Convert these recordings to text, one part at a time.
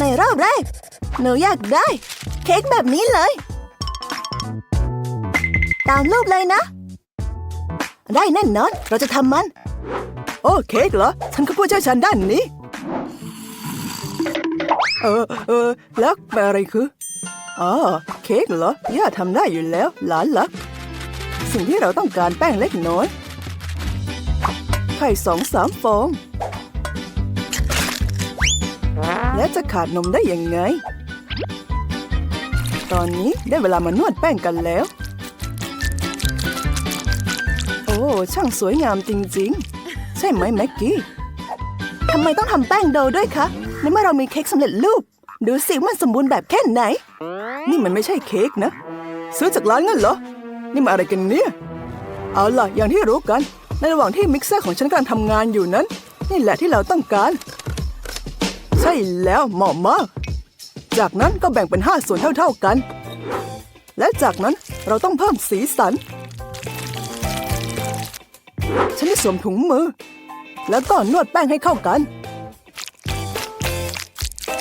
ในรอบแรก หนูอยากได้ เค้กแบบนี้เลย ตามรูปเลยนะ ได้แน่นอนเราจะทำมัน โอ้เค้กเหรอ ฉันก็ผู้เชี่ยวชาญด้านนี้ เออเออแล้วเป็นอะไรคืออ๋อเค้กเหรอย่าทำได้อยู่แล้ว หลานลัก สิ่งที่เราต้องการแป้งเล็กน้อย ไข่สองสามฟอง และจะขาดนมได้ยังไง ตอนนี้ได้เวลามานวดแป้งกันแล้ว โอ้ ช่างสวยงามจริงๆ ใช่ไหมแม็กกี้ทำไมต้องทำแป้งโดด้วยคะในเมื่อเรามีเค้กสำเร็จรูป ดูสิมันสมบูรณ์แบบแค่ไหน นี่มันไม่ใช่เค้กนะ ซื้อจากร้านงั้นเหรอ นี่มาอะไรกันเนี่ย เอาล่ะ อย่างที่รู้กัน ในระหว่างที่มิกเซอร์ของฉันกำลังทำงานอยู่นั้น นี่แหละที่เราต้องการ ใช่แล้วเหมาะมาก จากนั้นก็แบ่งเป็นห้าส่วนเท่าๆกัน และจากนั้นเราต้องเพิ่มสีสัน ฉันได้สวมถุงมือ แล้วก็นวดแป้งให้เข้ากัน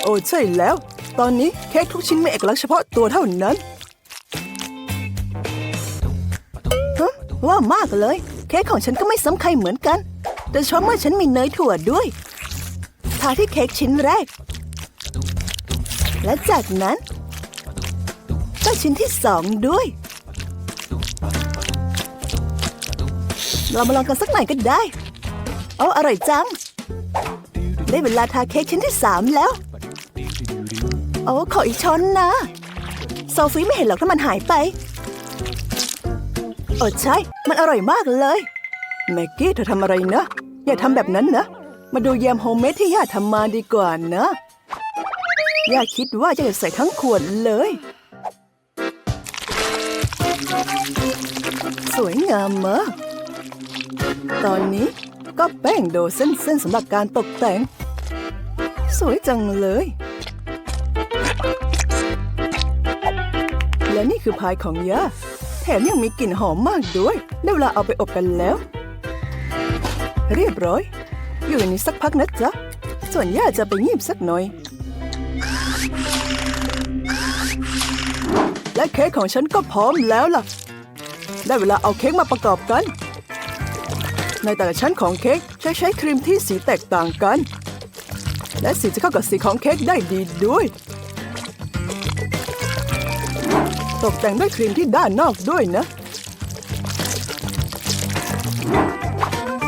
โอ้ใช่แล้ว ตอนนี้เค้กทุกชิ้นมีเอกลักษณ์เฉพาะตัวเท่านั้นฮะว่ามากเลย เค้กของฉันก็ไม่ซ้ำใครเหมือนกันโดยเฉพาะเมื่อฉันมีเนยถั่วด้วย ทาที่เค้กชิ้นแรก และจากนั้นก็ชิ้นที่สองด้วย เรามาลองกันสักหน่อยก็ได้เอาอร่อยจัง ได้เวลาทาเค้กชิ้นที่สามแล้ว โอ้ขออีกช้อนนะ โซฟีไม่เห็นหรอกถ้ามันหายไปเออใช่ มันอร่อยมากเลย แม็กกี้เธอทำอะไรนะ อย่าทำแบบนั้นนะ มาดูแยมโฮมเมดที่ย่าทำมาดีกว่านะ ย่าคิดว่าจะใส่ทั้งขวดเลย สวยงามมากตอนนี้ก็แป้งโดเส้นๆสำหรับการตกแต่ง สวยจังเลย และนี่คือพายของย่าแถมยังมีกลิ่นหอมมากด้วย ได้เวลาเอาไปอบกันแล้ว เรียบร้อย อยู่ในสักพักนะจ๊ะ ส่วนย่าจะไปงีบสักหน่อย และเค้กของฉันก็พร้อมแล้วล่ะ ได้เวลาเอาเค้กมาประกอบกัน ในแต่ละชั้นของเค้กใช้ใช้ครีมที่สีแตกต่างกัน และสีจะเข้ากับสีของเค้กได้ดีด้วย ตกแต่งด้วยครีมที่ด้านนอกด้วยนะ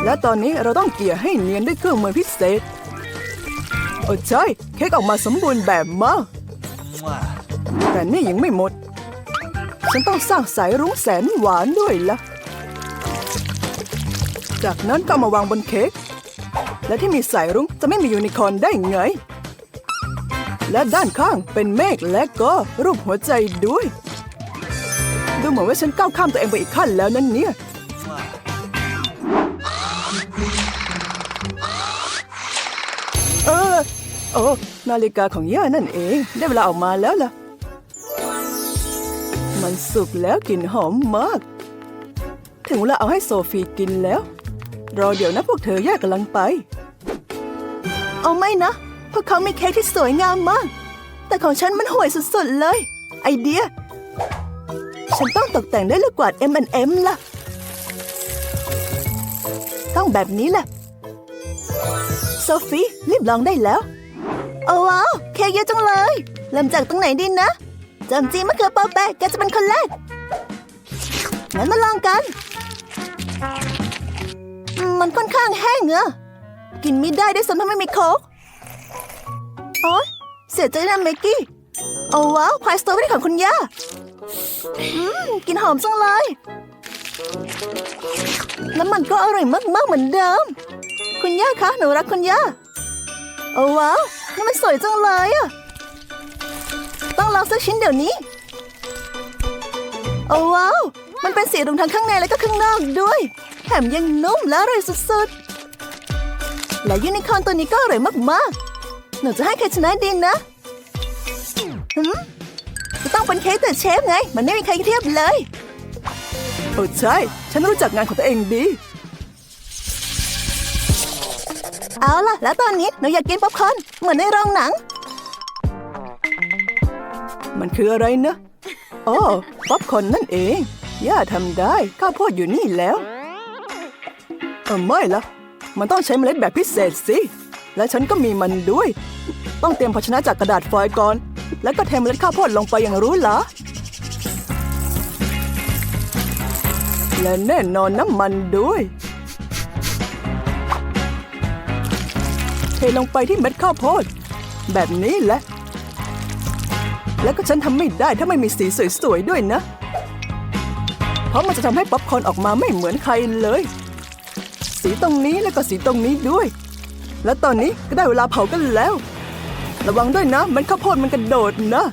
และตอนนี้เราต้องเกลี่ยให้เนียนด้วยเครื่องมือพิเศษ โอ้ใช่เค้กออกมาสมบูรณ์แบบมากแต่นี่ยังไม่หมด ฉันต้องสร้างสายรุ้งแสนหวานด้วยละ่ะ จากนั้นก็มาวางบนเค้ก และที่มีสายรุ้งจะไม่มียูนิคอร์นได้ไง และด้านข้างเป็นเมฆและก็รูปหัวใจด้วย ดูเหมือนว่าฉันก้าวข้ามตัวเองไปอีกขั้นแล้วนั่นเนี่ย โอ้นาฬิกาของย่านั่นเอง ได้เวลาออกมาแล้วล่ะ มันสุกแล้วกลิ่นหอมมาก ถึงเวลาเอาให้โซฟีกินแล้ว รอเดี๋ยวนะพวกเธอย่ากำลังไป เอาไม่นะ พวกเขามีเค้กที่สวยงามมาก แต่ของฉันมันห่วยสุดๆเลย ไอเดีย ฉันต้องตกแต่งด้วยลูกกวาด M&M ล่ะ ต้องแบบนี้แหละโซฟีรีบลองได้แล้ว โอ้ว้าวเค้กเยอะจังเลย เริ่มจากตรงไหนดีนะจำจีมะเขือเปอแปะแกจะเป็นคนแรกงั้นมาลองกัน มันค่อนข้างแห้งเอะกินไม่ได้ด้วยซ้ำถ้าไม่มีโค้กโอ๊ยเสียใจนะเมกกี้ โอ้ว้าวพายสตรอเบอรี่ของคุณย่าอืมกินหอมจังเลย แล้วมันก็อร่อยมากๆเหมือนเดิม คุณย่าคะ หนูรักคุณย่า โอ้ว้าว มันสวยจังเลยอะต้องลองสักชิ้นเดี๋ยวนี้ โอ้ว้าว มันเป็นสีรุ้งทั้งข้างในและก็ข้างนอกด้วย แถมยังนุ่มและอร่อยสุดๆ และยูนิคอร์นตัวนี้ก็อร่อยมากๆ หนูจะให้ใครชนะดีนะหืมจะต้องเป็นเค้กแต่เชฟไง มันไม่มีใครเทียบเลย โอ้ใช่ ฉันรู้จักงานของตัวเองดี เอาล่ะ แล้วตอนนี้หนูอยากกินป๊อปคอร์นเหมือนในโรงหนัง มันคืออะไรนะอ๋อป๊อปคอร์นนั่นเอง ย่าทำได้ข้าวโพดอยู่นี่แล้วเออไม่ละมันต้องใช้เมล็ดแบบพิเศษสิ และฉันก็มีมันด้วย ต้องเตรียมภาชนะจากกระดาษฟอยล์ก่อน แล้วก็เทเมล็ดข้าวโพดลงไปอย่างรู้เหรอและแน่นอนน้ำมันด้วย เทลงไปที่เม็ดข้าวโพด แบบนี้แหละ แล้วก็ฉันทำไม่ได้ถ้าไม่มีสีสวยๆด้วยนะ เพราะมันจะทำให้ป๊อปคอร์นออกมาไม่เหมือนใครเลย สีตรงนี้แล้วก็สีตรงนี้ด้วย แล้วตอนนี้ก็ได้เวลาเผากันแล้ว ระวังด้วยนะมันข้าวโพดมันกระโดดนะ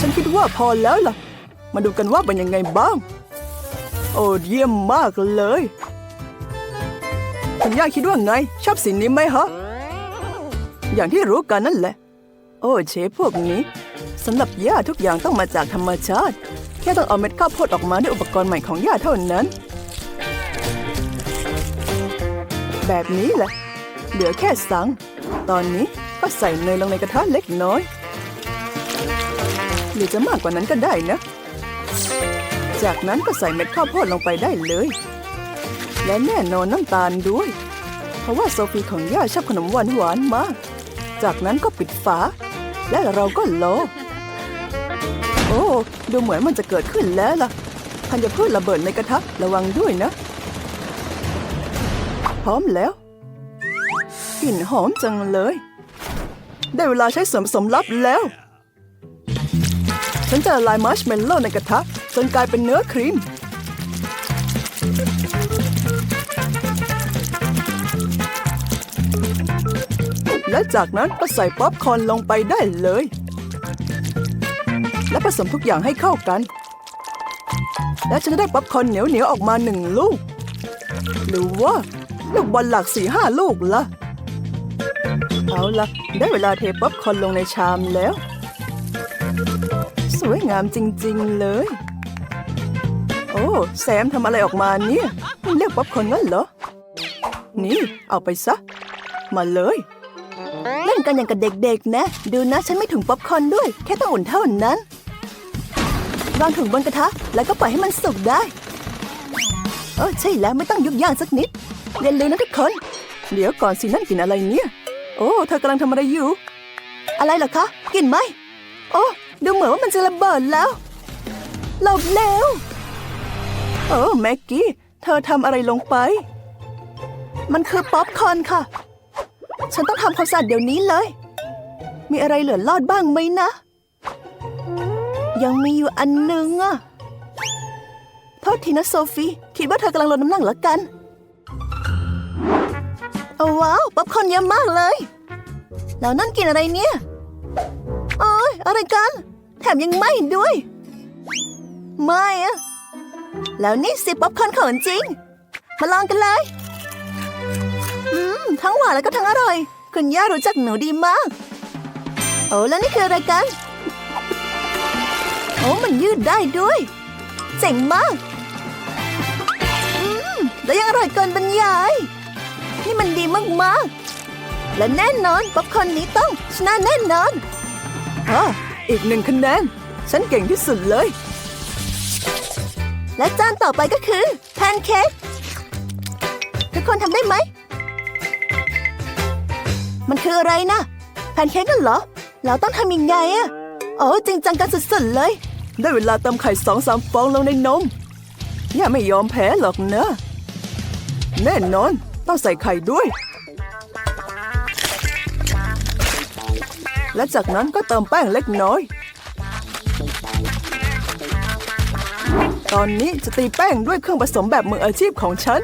ฉันคิดว่าพอแล้วล่ะ มาดูกันว่าเป็นยังไงบ้าง โอ้เยี่ยมมากเลย คุณย่าคิดว่าไง ชอบสีนี้ไหมฮะ อย่างที่รู้กันนั่นแหละ โอ้เชฟพวกนี้สำหรับย่าทุกอย่างต้องมาจากธรรมชาติ แค่ต้องเอาเม็ดข้าวโพดออกมาด้วยอุปกรณ์ใหม่ของย่าเท่านั้น แบบนี้แหละ เหลือแค่สัง ตอนนี้ก็ใส่เนยลงในกระทะเล็กน้อย หรือจะมากกว่านั้นก็ได้นะ จากนั้นก็ใส่เม็ดข้าวโพดลงไปได้เลย และแน่นอนน้ำตาลด้วย เพราะว่าโซฟีของย่าชอบขนมหวานหวานมาก จากนั้นก็ปิดฝา และเราก็รอโอ้ดูเหมือนมันจะเกิดขึ้นแล้วล่ะธัญพืชระเบิดในกระทะระวังด้วยนะ พร้อมแล้วกลิ่นหอมจังเลย ได้เวลาใช้ส่วนผสมลับแล้ว ฉันจะละลายมาร์ชเมลโล่ในกระทะจนกลายเป็นเนื้อครีม และจากนั้นก็ใส่ป๊อปคอร์นลงไปได้เลย และผสมทุกอย่างให้เข้ากัน และฉันจะได้ป๊อปคอร์นเหนียวๆออกมาหนึ่งลูก หรือว่าลูกบอลหลักสี่ห้าลูกละเอาละได้เวลาเทป๊อปคอร์นลงในชามแล้ว สวยงามจริงๆเลย โอ้แซมทำอะไรออกมาเนี่ยเรียกป๊อปคอร์นงั้นเหรอ นี่ เอาไปซะ มาเลย ล่นกันอย่างกับเด็กๆ นะ ดูนะฉันไม่ถุงป๊อปคอร์นด้วย แค่ต้องอุ่นเท่านั้น วางถุงบนกระทะ แล้วก็ปล่อยให้มันสุกได้ เออใช่แล้วไม่ต้องยุกย่างสักนิดเรียนรู้นะทุกคน เดี๋ยวก่อนสินั่นกินอะไรเนี่ย โอ้เธอกำลังทำอะไรอยู่ อะไรเหรอคะ กินไหม โอ้ดูเหมือนว่ามันจะระเบิดแล้วหลบแล้วเออแม็กกี้ เธอทำอะไรลงไป มันคือป๊อปคอร์นค่ะ ฉันต้องทำความสะอาดเดี๋ยวนี้เลย มีอะไรเหลือรอดบ้างไหมนะ ยังมีอยู่อันหนึงอะโทษทีนะโซฟี คิดว่าเธอกำลังลดน้ำหนักแล้วกันโอ้ว้าวป๊อปคอนเยอะมากเลย แล้วนั่นกินอะไรเนี่ยโอ้ยอะไรกัน แถมยังไม้ด้วย ไม่อะแล้วนี่สิป๊อปคอนของจริง มาลองกันเลย ทั้งหวานแล้วก็ทั้งอร่อย คุณย่ารู้จักหนูดีมาก โอ้แล้วนี่คืออะไรกัน โอ้มันยืดได้ด้วย เจ๋งมาก อืม แล้วยังอร่อยเกินบรรยาย นี่มันดีมากๆ และแน่นอนป๊อปคอร์นนี้ต้องชนะแน่นอนอะอีกหนึ่งคะแนน ฉันเก่งที่สุดเลย และจานต่อไปก็คือ แพนเค้กทุกคนทำได้ไหม มันคืออะไรนะแพนเค้กกันเหรอเราต้องทำยังไงอะโอ้จริงจังกันสุดๆเลย ได้เวลาเติมไข่สองสามฟองลงในนม ย่าไม่ยอมแพ้หรอกนะ แน่นอน ต้องใส่ไข่ด้วย และจากนั้นก็เติมแป้งเล็กน้อย ตอนนี้จะตีแป้งด้วยเครื่องผสมแบบมืออาชีพของฉัน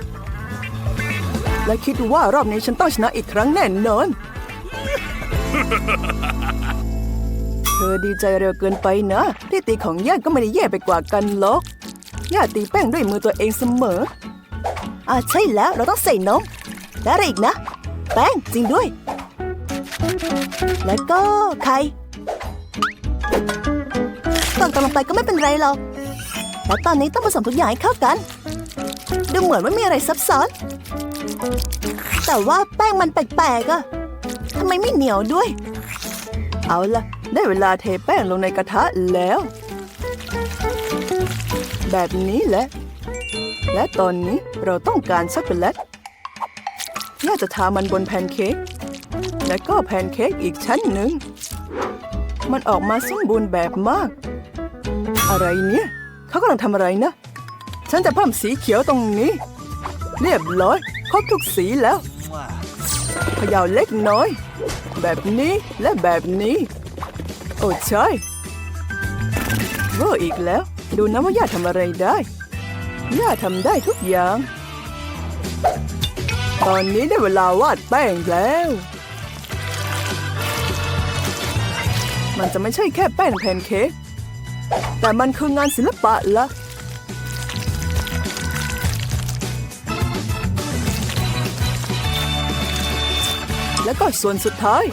และคิดว่ารอบนี้ฉันต้องชนะอีกครั้งแน่นอน เธอดีใจเร็วเกินไปนะที่ตีของย่าก็ไม่ได้แย่ไปกว่ากันหรอกย่าตีแป้งด้วยมือตัวเองเสมออ่าใช่แล้วเราต้องใส่นมและอะไรอีกนะ แป้งจริงด้วย แล้วก็ไข่ตอนตอนลงไปก็ไม่เป็นไรหรอกแล้วตอนนี้ต้องผสมทุกอย่างให้เข้ากัน ดูเหมือนไม่มีอะไรซับซ้อน แต่ว่าแป้งมันแปลกๆอะ ไมไม่เหนียวด้วย เอาล่ะได้เวลาเทแป้งลงในกระทะแล้ว แบบนี้แหละ และตอนนี้เราต้องการช็อกโกแลตน่าจะทามันบนแพนเค้กและก็แพนเค้กอีกชั้นหนึ่ง มันออกมาสมบูรณ์แบบมาก อะไรเนี่ย เขากำลังทำอะไรนะ ฉันจะเพิ่มสีเขียวตรงนี้ เรียบร้อย ครบทุกสีแล้ว เขย่าเล็กน้อย แบบนี้และแบบนี้ โอ้ใช่เวอร์อีกแล้ว ดูนะว่าย่าทำอะไรได้ย่าทำได้ทุกอย่าง ตอนนี้ได้เวลาวาดแป้งแล้ว มันจะไม่ใช่แค่แป้งแพนเค้กแต่มันคืองานศิลปะละ แล้วก็ส่วนสุดท้าย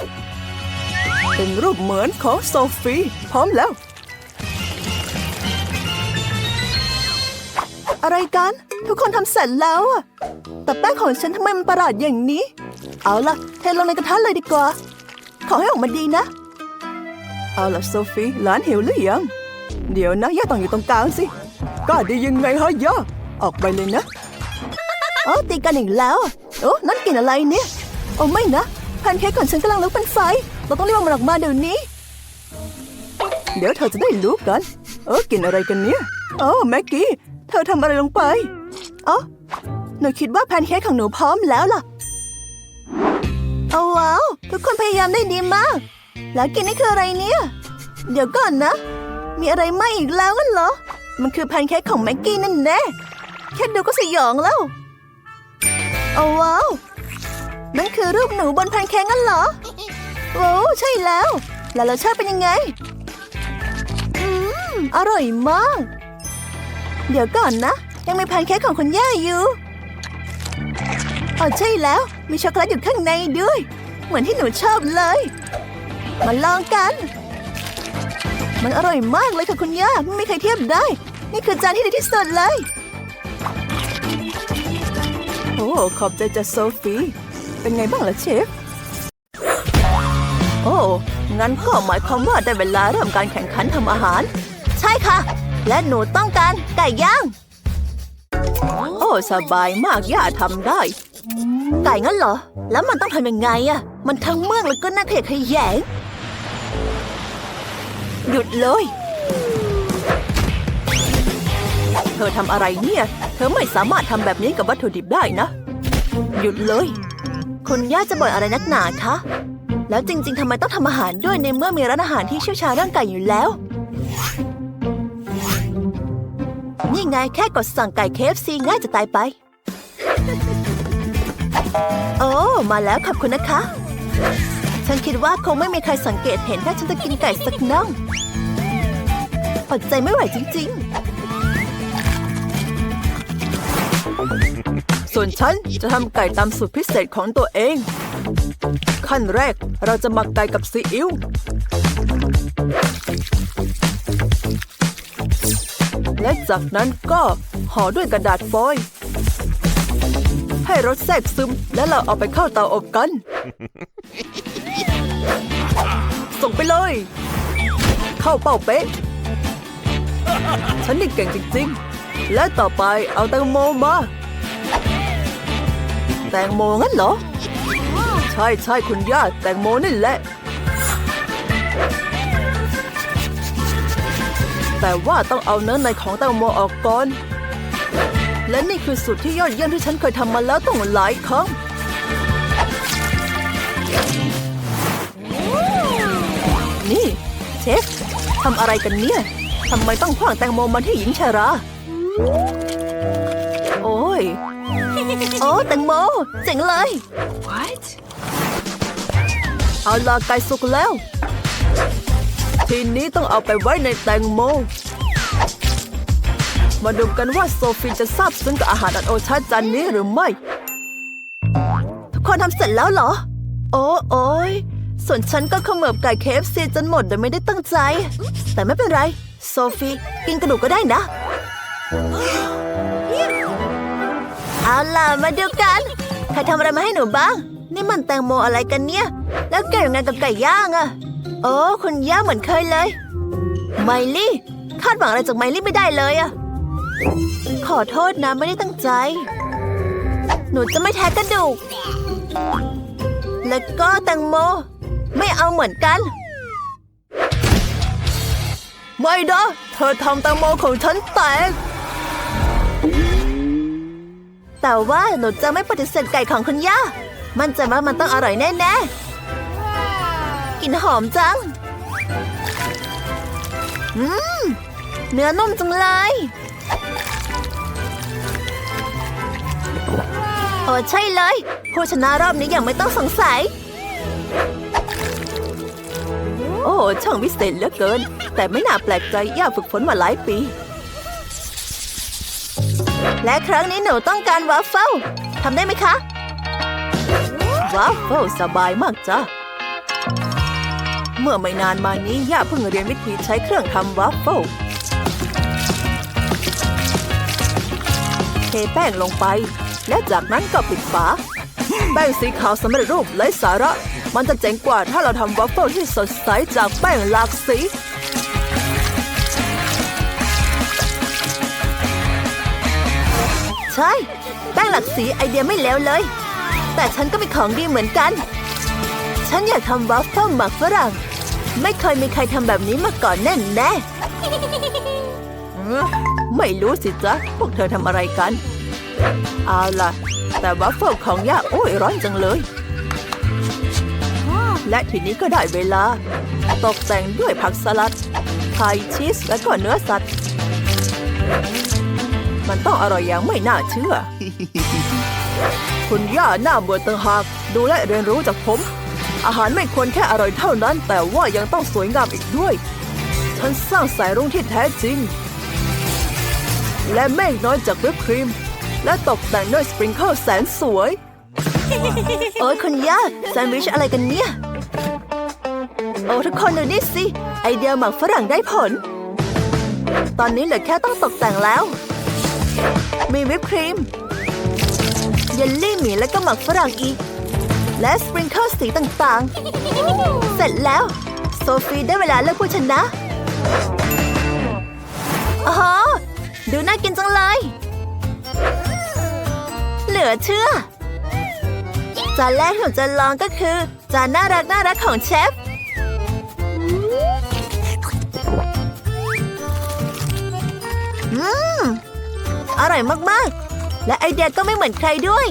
เป็นรูปเหมือนของโซฟีพร้อมแล้ว อะไรกัน ทุกคนทำเสร็จแล้วอะแต่แป้งของฉันทำไมมันประหลาดอย่างนี้ เอาล่ะเทลงในกระทะเลยดีกว่า ขอให้ออกมาดีนะ เอาล่ะโซฟีหลานหิวหรือยัง เดี๋ยวนะย่าต้องอยู่ตรงกลางสิ ก็ดียังไงฮะย่าออกไปเลยนะอ๋อตีกันอีกแล้ว โอ้นั่นกลินอะไรเนี่ย โอ้ไม่นะ นเค้กของฉันกำลังลุกเป็นไฟ เราต้องรีบเอามันออกมาเดี๋ยวนี้ เดี๋ยวเธอจะได้รู้กัน เออกินอะไรกันเนี่ยโอ้แม็กกี้ เธอทำอะไรลงไปอ๋อหนูคิดว่าแพนเค้กของหนูพร้อมแล้วล่ะเอาว้าวทุกคนพยายามได้ดีมาก แล้วกินนี่คืออะไรเนี่ย เดี๋ยวก่อนนะ มีอะไรไหมอีกแล้วกันเหรอ มันคือแพนเค้กของแม็กกี้นั่นแน่แค่ดูก็สยองแล้วเอาว้าว นั่นคือรูปหนูบนแพนเค้กงั้นเหรอ โอ้ใช่แล้ว แล้วรสชาติเป็นยังไง อืม อร่อยมาก เดี๋ยวก่อนนะ ยังมีแพนเค้กของคุณย่าอยู่อ๋อใช่แล้ว มีช็อกโกแลตอยู่ข้างในด้วย เหมือนที่หนูชอบเลย มาลองกัน มันอร่อยมากเลยค่ะคุณย่า ไม่มีใครเทียบได้ นี่คือจานที่ดีที่สุดเลย โอ้ ขอบใจจ้ะโซฟี เป็นไงบ้างล่ะเชฟ โอ้ งั้นก็หมายความว่าได้เวลาเริ่มการแข่งขันทำอาหาร ใช่ค่ะ และหนูต้องการไก่ย่าง โอ้ สบายมากย่าทำได้ ไก่งั้นเหรอ แล้วมันต้องทำยังไงอะมันทั้งเมืองแล้วก็น่าเกลียดขยแยงหยุดเลย เธอทำอะไรเนี่ย เธอไม่สามารถทำแบบนี้กับวัตถุดิบได้นะ หยุดเลย คุณย่าจะบ่นอะไรนักหนาคะ แล้วจริง ๆทำไมต้องทำอาหารด้วยในเมื่อมีร้านอาหารที่เชี่ยวชาญเรื่องไก่อยู่แล้ว นี่ไงแค่กดสั่งไก่ KFC ง่ายจะตายไป โอ้ มาแล้วขอบคุณนะคะ ฉันคิดว่าคงไม่มีใครสังเกตเห็นถ้าฉันจะกินไก่สักน่องอดใจไม่ไหวจริง ๆ ส่วนฉันจะทำไก่ตามสูตรพิเศษของตัวเอง ขั้นแรกเราจะหมักไก่กับซีอิ๊วและจากนั้นก็ห่อด้วยกระดาษฟอยล์ให้รสแทรกซึม และเราเอาไปเข้าเตาอบกัน ส่งไปเลย เข้าเป้าเป๊ะ ฉันนี่เก่งจริง ๆ และต่อไปเอาแตงโมมา แตงโมงั้นเหรอ ใช่ใช่คุณย่าแตงโมนี่แหละ แต่ว่าต้องเอาเนื้อในของแตงโมออกก่อน และนี่คือสูตรที่ยอดเยี่ยมที่ฉันเคยทำมาแล้วต้องหลายครั้งนี่เชฟทำอะไรกันเนี่ยทำไมต้องขว้างแตงโมมาที่หญิงชารา โอ้ย โอ้แตงโมเจ๋งเลยเอาลาไก่สุกแล้ว ทีนี้ต้องเอาไปไว้ในแตงโม มาดูกันว่าโซฟีจะซาบซึ้งกับอาหารอันโอชาจานนี้หรือไม่ ทุกคนทำเสร็จแล้วเหรอ โอ้โอ้ยส่วนฉันก็เขมือบไก่ KFC จนหมดโดยไม่ได้ตั้งใจ แต่ไม่เป็นไร โซฟีกินกระดูกก็ได้นะ เอาล่ะมาดูกันใครทำอะไรมาให้หนูบ้าง นี่มันแตงโมอะไรกันเนี่ย แล้วเกี่ยวยังไงกับไก่ย่างอะโอ้คุณย่าเหมือนเคยเลย ไมลี่ คาดหวังอะไรจากไมลี่ไม่ได้เลยอะขอโทษนะไม่ได้ตั้งใจ หนูจะไม่แทะกระดูก แล้วก็แตงโม ไม่เอาเหมือนกัน ไม่นะเธอทำแตงโมของฉันแตก แต่ว่าหนูจะไม่ปฏิเสธไก่ของคุณย่า มั่นใจว่ามันต้องอร่อยแน่ๆกลิ่นหอมจัง อืม เนื้อนุ่มจังเลย โอ้ใช่เลย ผู้ชนะรอบนี้อย่างไม่ต้องสงสัย โอ้ช่างวิเศษเหลือเกิน แต่ไม่น่าแปลกใจย่าฝึกฝนมาหลายปี และครั้งนี้หนูต้องการวาฟเฟิลทำได้ไหมคะวาฟเฟิลสบายมากจ้ะเมื่อไม่นานมานี้ย่าเพิ่งเรียนวิธีใช้เครื่องทำวาฟเฟิลเทแป้งลงไป และจากนั้นก็ปิดฝา แป้งสีขาวสำเร็จรูปไร้สาระ มันจะเจ๋งกว่าถ้าเราทำวาฟเฟิลที่สดใสจากแป้งหลากสี ใช่แป้งหลักสีไอเดียไม่เลวเลย แต่ฉันก็มีของดีเหมือนกัน ฉันอยากทำวาฟเฟิลหมักฝรั่ง ไม่เคยมีใครทำแบบนี้มาก่อนแน่แน่ไม่รู้สิจ๊ะ พวกเธอทำอะไรกัน เอาล่ะ แต่วาฟเฟิลของย่าโอ้ยร้อนจังเลย และทีนี้ก็ได้เวลา ตกแต่งด้วยผักสลัด ไข่ชีสและก็เนื้อสัตว์ มันต้องอร่อยอย่างไม่น่าเชื่อ คุณย่าหน้าเบื่อต่างหาก ดูและเรียนรู้จากผม อาหารไม่ควรแค่อร่อยเท่านั้น แต่ว่ายังต้องสวยงามอีกด้วย ฉันสร้างสายรุ้งที่แท้จริง และเมฆน้อยจากวิปครีม และตกแต่งด้วยสปริงเกิลแสนสวย โอ้ยคุณย่าแซนด์วิชอะไรกันเนี่ย โอ้ทุกคนดูนี่สิ ไอเดียหมักฝรั่งได้ผล ตอนนี้เหลือแค่ต้องตกแต่งแล้ว มีวิปครีม เยลลี่หมีและก็หมักฝรั่งอีก และสปริงเกิลสีต่างๆ เสร็จแล้ว โซฟีได้เวลาเลือกผู้ชนะอ๋อดูน่ากินจังเลย เหลือเชื่อจานแรกที่หนูจะลองก็คือ จานน่ารักน่ารักของเชฟ อร่อยมากๆ และไอเดียก็ไม่เหมือนใครด้วย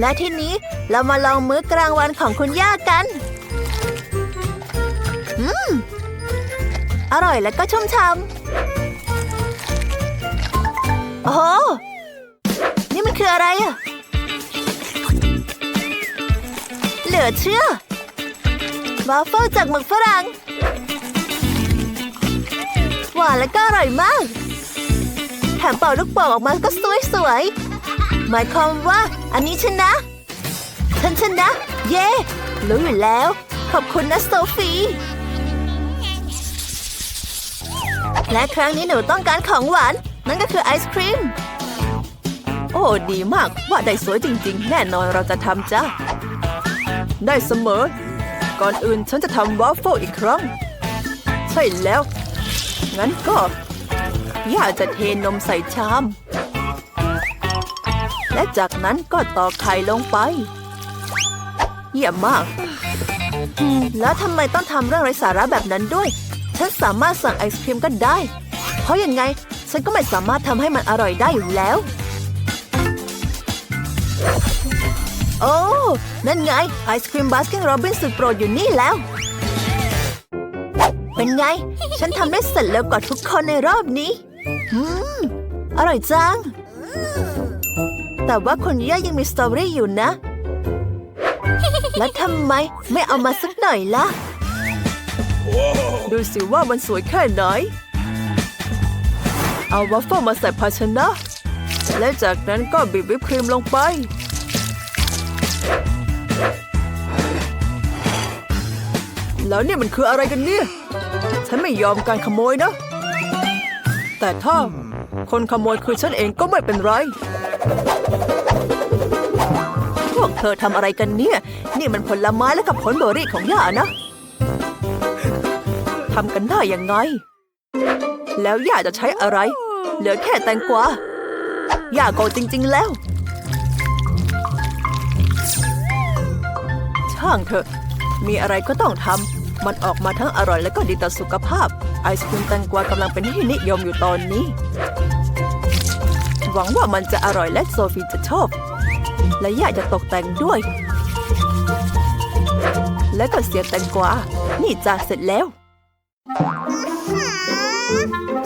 และทีนี้เรามาลองมื้อกลางวันของคุณย่ากัน อืม อร่อยและก็ชุ่มช่ำโอ้โห นี่มันคืออะไรอะเหลือเชื่อวาฟเฟิลจากหมึกฝรั่งหวานและก็อร่อยมาก แถมเป่าลูกโป่งออกมาก็สวยสวยๆหมายความว่าอันนี้ชนะ ฉันชนะ เย้รู้อยู่แล้ว ขอบคุณนะโซฟีและครั้งนี้หนูต้องการของหวาน นั่นก็คือไอศครีม โอ้ดีมากว่าได้สวยจริง ๆ แน่นอนเราจะทำจ้าได้เสมอ ก่อนอื่นฉันจะทำวาฟเฟิลอีกครั้ง ใช่แล้ว งั้นก็ ย่าจะเทนมใส่ชาม และจากนั้นก็ตอกไข่ลงไป เยี่ยมมาก แล้วทำไมต้องทำเรื่องไร้สาระแบบนั้นด้วย ฉันสามารถสั่งไอศครีมก็ได้ เพราะยังไง ฉันก็ไม่สามารถทำให้มันอร่อยได้อยู่แล้ว โอ้ นั่นไง ไอศครีมบาสกิ้งโรบินสุดโปรดอยู่นี่แล้วเป็นไง ฉันทำได้เสร็จแล้วกว่าทุกคนในรอบนี้ อืม อร่อยจัง แต่ว่าคนย่ายังมีสตรอเบอรี่อยู่นะ แล้วทำไมไม่เอามาสักหน่อยล่ะ ดูสิว่ามันสวยแค่ไหน เอาวัฟเฟิลมาใส่ภาชนะ และจากนั้นก็บีบวิปครีมลงไปแล้วเนี่ยมันคืออะไรกันเนี่ย ฉันไม่ยอมการขโมยนะ แต่ถ้าคนขโมยคือฉันเองก็ไม่เป็นไร พวกเธอทำอะไรกันเนี่ย นี่มันผลไม้และกับผลเบอร์รี่ของย่านะทำกันได้ยังไง แล้วย่าจะใช้อะไร เหลือแค่แตงกวาย่าโกจริง ๆ แล้ว ช่างเถอะ มีอะไรก็ต้องทำ มันออกมาทั้งอร่อยและก็ดีต่อสุขภาพ ไอศครีมแตงกวากำลังเป็นที่นิยมอยู่ตอนนี้ หวังว่ามันจะอร่อยและโซฟีจะชอบ และอยากจะตกแต่งด้วย และก็เสียแตงกวา นี่จ้าเสร็จแล้ว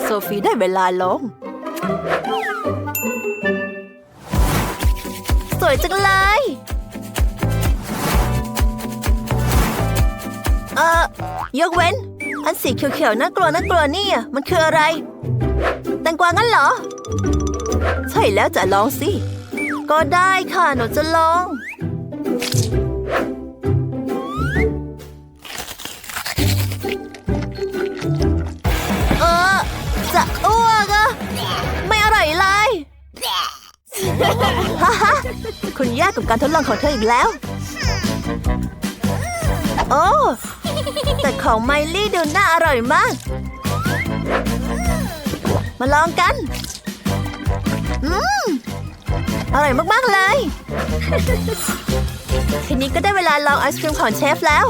โซฟีได้เวลาลง สวยจังเลย อ่อยกเว้น อันสีเขียวๆน่ากลัวน่ากลัวนี่มันคืออะไร แตงกวางั้นเหรอ ใช่แล้วจะลองสิ ก็ได้ค่ะหนูจะลอง เออ จะอ้วกอะไม่อร่อยเลยฮ่าฮ่าคุณยากกับการทดลองของเธออีกแล้ว โอ้ แต่ของไมลี่ดูน่าอร่อยมาก มาลองกัน อืม อร่อยมากๆเลย ทีนี้ก็ได้เวลาลองไอศครีมของเชฟแล้ว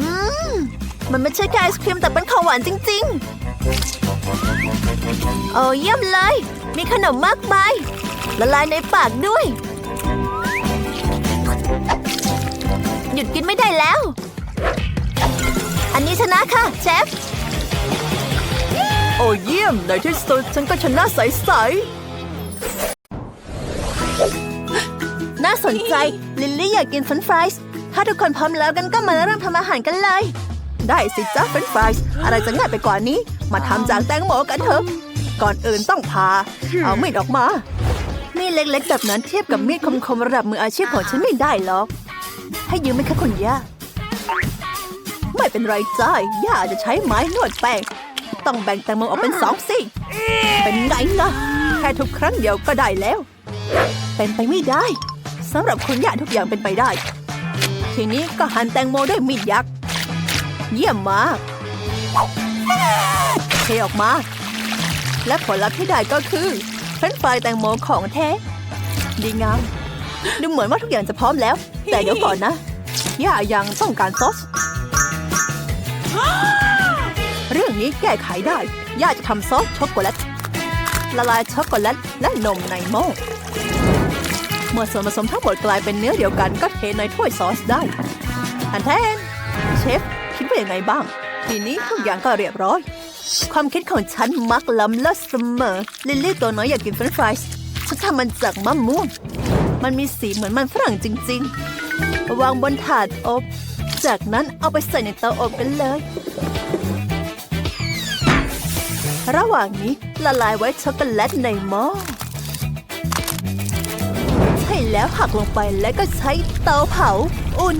อืม มันไม่ใช่แค่ไอศครีมแต่เป็นของหวานจริง ๆ โอ้เยี่ยมเลย มีขนมมากมายละลายในปากด้วย ยุดกินไม่ได้แล้ว อันนี้ชนะค่ะเชฟ โอ้เยี่ยม ในที่สุดฉันก็ชนะใสๆน่าสนใจ ลิลลี่อยากกินเฟรนช์ฟรายส์ถ้าทุกคนพร้อมแล้วกันก็มาเริ่มทำอาหารกันเลย ได้สิจ้าเฟรนช์ฟรายส์อะไรจะง่ายไปกว่านี้ มาทำจากแตงโมกันเถอะ ก่อนอื่นต้องพา เอามีดออกมามีดเล็กๆแบบนั้นเทียบกับมีดคมๆระดับมืออาชีพของฉันไม่ได้หรอก ให้ยืมไหมคะคุณย่า ไม่เป็นไรจ้าย่าจะใช้ไม้นวดแป้ง ต้องแบ่งแตงโมออกเป็นสองสิเป็นไงล่ะ แค่ทุกครั้งเดียวก็ได้แล้ว เป็นไปไม่ได้สำหรับคุณย่าทุกอย่างเป็นไปได้ ทีนี้ก็หั่นแตงโมด้วยมีดยักษ์ เยี่ยมมากเทออกมา และผลลัพธ์ที่ได้ก็คือเฟรนช์ฟรายแตงโมของแท้ ดีงาม ดูเหมือนว่าทุกอย่างจะพร้อมแล้ว แต่เดี๋ยวก่อนนะย่ายังต้องการซอส เรื่องนี้แก้ไขได้ ย่าจะทำซอสช็อกโกแลต ละลายช็อกโกแลตและนมในหม้อ เมื่อส่วนผสมทั้งหมดกลายเป็นเนื้อเดียวกันก็เทในถ้วยซอสได้ อันแทน เชฟคิดว่ายังไงบ้าง ทีนี้ทุกอย่างก็เรียบร้อย ความคิดของฉันมักล้ำเลิศเสมอ ลิลลี่ตัวน้อยอยากกินเฟรนช์ฟรายส์ฉันทำมันจากมะม่วง มันมีสีเหมือนมันฝรั่งจริง ๆ วางบนถาดอบ จากนั้นเอาไปใส่ในเตาอบกันเลย ระหว่างนี้ละลายไว้ช็อกโกแลตในหม้อใช่แล้วหักลงไปแล้วก็ใช้เตาเผาอุ่น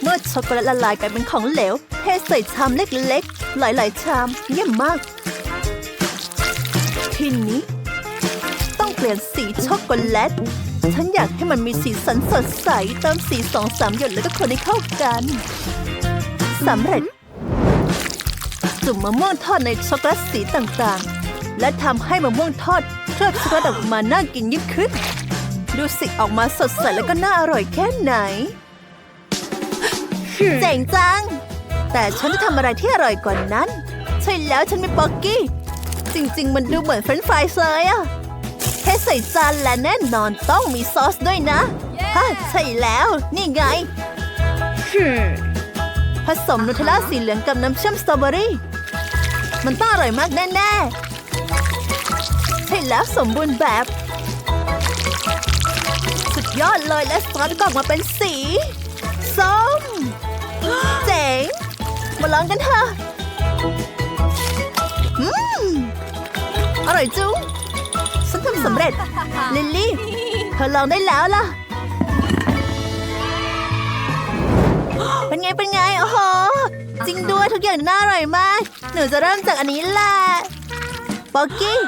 เมื่อช็อกโกแลตละลายกลายเป็นของเหลวเทใส่ชามเล็กๆ หลายๆชามเยี่ยมมาก ทีนี้ ต้องเปลี่ยนสีช็อกโกแลต ฉันอยากให้มันมีสีสันสดใส เติมสีสองสามหยดแล้วก็คนให้เข้ากันสำเร็จ จุ่มมะม่วงทอดในช็อกโกแลตสีต่างๆ และทำให้มะม่วงทอดเคลือบช็อกโกแลตออกมาน่ากินยิ่งขึ้น ดูสิออกมาสดใสแล้วก็น่าอร่อยแค่ไหนเจ๋งจัง แต่ฉันจะทำอะไรที่อร่อยกว่านั้น ใช่แล้วฉันมีป๊อกกี้ จริง ๆ มันดูเหมือนเฟรนช์ฟรายเลยอะ แค่ใส่จานและแน่นอนต้องมีซอสด้วยนะฮะใช่แล้ว นี่ไงผสมนูเทลล่าสีเหลืองกับน้ำเชื่อมสตรอเบอรี่ มันต้องอร่อยมากแน่ๆ ใช่แล้วสมบูรณ์แบบ สุดยอดเลยและซอสก็ออกมาเป็นสีส้มเจ๋ง มาลองกันเถอะ อืม อร่อยจุ๊งฉันทำ สำเร็จ ลิลลี่ เธอลองได้แล้วล่ะ เป็นไง เป็นไง โอ้โห จริงด้วยทุกอย่างน่าอร่อยมาก หนูจะเริ่มจากอันนี้แหละปอกกี้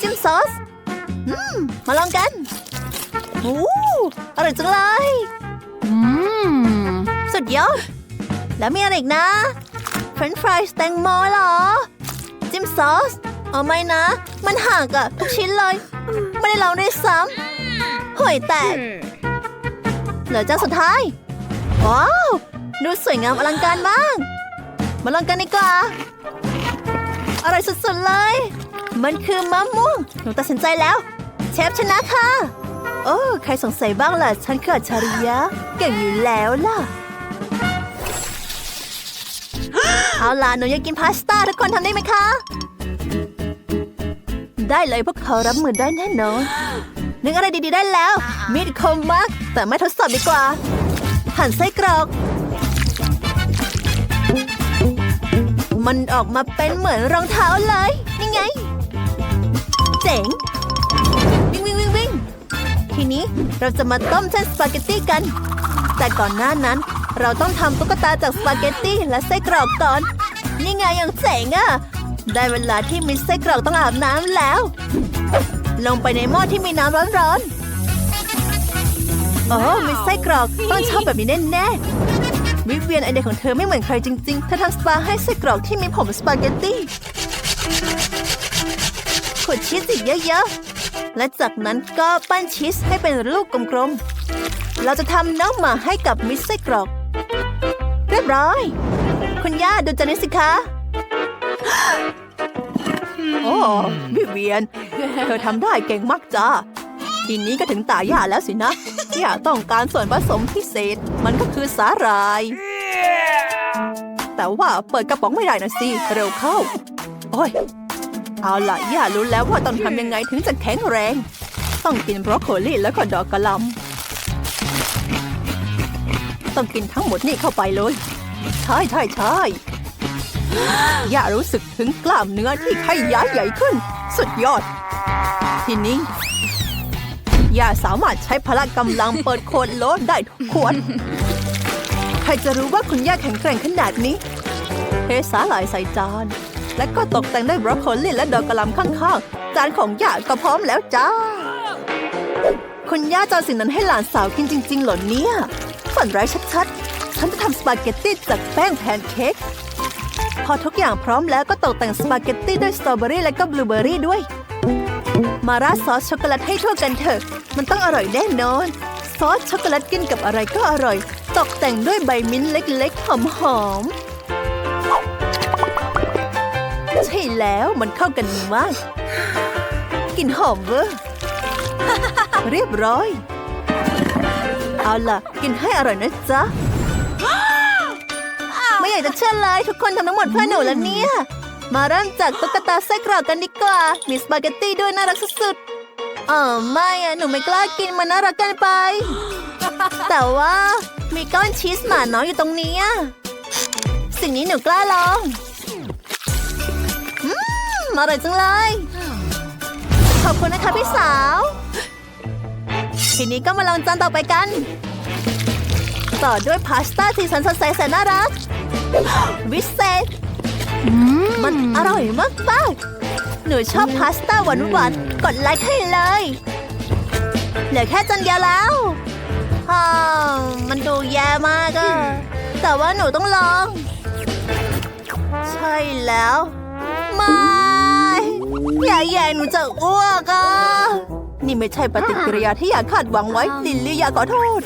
จิ้มซอสอืมมาลองกันโอ้อร่อยจังเลยสุดยอด แล้วมีอะไรอีกนะ เฟรนช์ฟรายสแตงโมเหรอ จิ้มซอส เอาไม่นะ มันหักอะทุกชิ้นเลย ไม่ได้ลองด้วยซ้ำห่วยแตก เหลือเจ้าสุดท้าย ว้าว ดูสวยงามอลังการมาก มาลองกันดีกว่าอร่อยสุดๆเลย มันคือมะม่วง หนูตัดสินใจแล้ว เชฟชนะค่ะ โอ้ใครสงสัยบ้างล่ะ ฉันคืออัจฉริยะเก่งอยู่แล้วล่ะ เอาล่ะ หนูอยากกินพาสต้าทุกคนทำได้ไหมคะ ได้เลยพวกเขารับมือได้แน่นอน นึกอะไรดีๆได้แล้ว มีดคมมาก แต่ไม่ทดสอบดีกว่า หั่นไส้กรอก มันออกมาเป็นเหมือนรองเท้าเลยนี่ไง เจ๋ง วิ่งวิ่งวิ่งวิ่งทีนี้เราจะมาต้มเส้นสปาเกตตี้กัน แต่ก่อนหน้านั้น เราต้องทำตุ๊กตาจากสปาเกตตี้และไส้กรอกก่อน นี่ไงยังเจ๋งอะ่ะ ได้เวลาที่มิสไส้กรอกต้องอาบน้ำแล้ว ลงไปในหม้อที่มีน้ำร้อนๆโอ้มิสไส้กรอกต้องชอบแบบนี้แน่ๆวิเวียนไอเดียของเธอไม่เหมือนใครจริงๆเธอทำสปาให้ไส้กรอกที่มีผมสปาเกตตี้ขดชีสอีกเยอะๆ และจากนั้นก็ปั้นชีสให้เป็นลูกกลมๆ เราจะทำน้องหมาให้กับมิสไส้กรอก เรียบร้อย คุณย่าดูจานนี้สิคะ โอ้วิเวียน เธอทำได้เก่งมากจ้า ทีนี้ก็ถึงตาย่าแล้วสินะย่าต้องการส่วนผสมพิเศษ มันก็คือสาหร่าย แต่ว่าเปิดกระป๋องไม่ได้นะสิ เร็วเข้า โอ้ย เอาล่ะย่ารู้แล้วว่าต้องทำยังไงถึงจะแข็งแรง ต้องกินบรอกโคลีแล้วก็ดอกกระลำต้องกินทั้งหมดนี่เข้าไปเลย ใช่ใช่ใช่ ย่ารู้สึกถึงกล้ามเนื้อที่ขยายใหญ่ขึ้น สุดยอด ทีนี้ย่าสามารถใช้พละกำลังเปิดโคนโลดได้ทุกขวดใครจะรู้ว่าคุณย่าแข็งแกร่งขนาดนี้เทสาหร่ายใส่จาน และก็ตกแต่งด้วยบรอกโคลีและดอกกระหล่ำข้างๆ จานของย่าก็พร้อมแล้วจ้า คุณย่าจะเอาสิ่งนั้นให้หลานสาวกินจริงๆ เหรอเนี่ย ฝันร้ายชัดๆ ฉันจะทำสปาเกตตี้จากแป้งแพนเค้ก พอทุกอย่างพร้อมแล้วก็ตกแต่งสปาเกตตี้ด้วยสตรอเบอรี่และก็บลูเบอรี่ด้วย มาราดซอสช็อกโกแลตให้ทั่วกันเถอะ มันต้องอร่อยแน่นอน ซอสช็อกโกแลตกินกับอะไรก็อร่อย ตกแต่งด้วยใบมิ้นท์เล็กๆ หอมๆ ใช่แล้วมันเข้ากันมาก กินหอมเวอร์เรียบร้อย เอาล่ะ กินให้อร่อยนะจ๊ะ อยากจะเชื่อเลยทุกคนทำทั้งหมดเพื่อหนูแล้วเนี่ย มาเริ่มจากตุ๊กตาไส้กรอกกันดีกว่า มีสปาเกตตี้ด้วยน่ารักสุดๆอ๋อไม่อะหนูไม่กล้ากินมันน่ารักเกินไป แต่ว่ามีก้อนชีสหมาน้อยอยู่ตรงนี้อะสิ่งนี้หนูกล้าลองอืมอร่อยจังเลย ขอบคุณนะคะพี่สาว ทีนี้ก็มาลองจานต่อไปกัน ต่อด้วยพาสต้าสีสันสดใสแสนน่ารัก วิเศษอืมมันอร่อยมากมากๆหนูชอบพาสต้าหวานหวานๆกดไลค์ให้เลย เหลือแค่จานเดียวแล้วฮ่ามันดูแย่มากอะแต่ว่าหนูต้องลอง ใช่แล้วไม่อย่าแย่งหนูจะอ้วกอะนี่ไม่ใช่ปฏิกิริยาที่อยากคาดหวังไว้ ลิลลี่อยากขอโทษ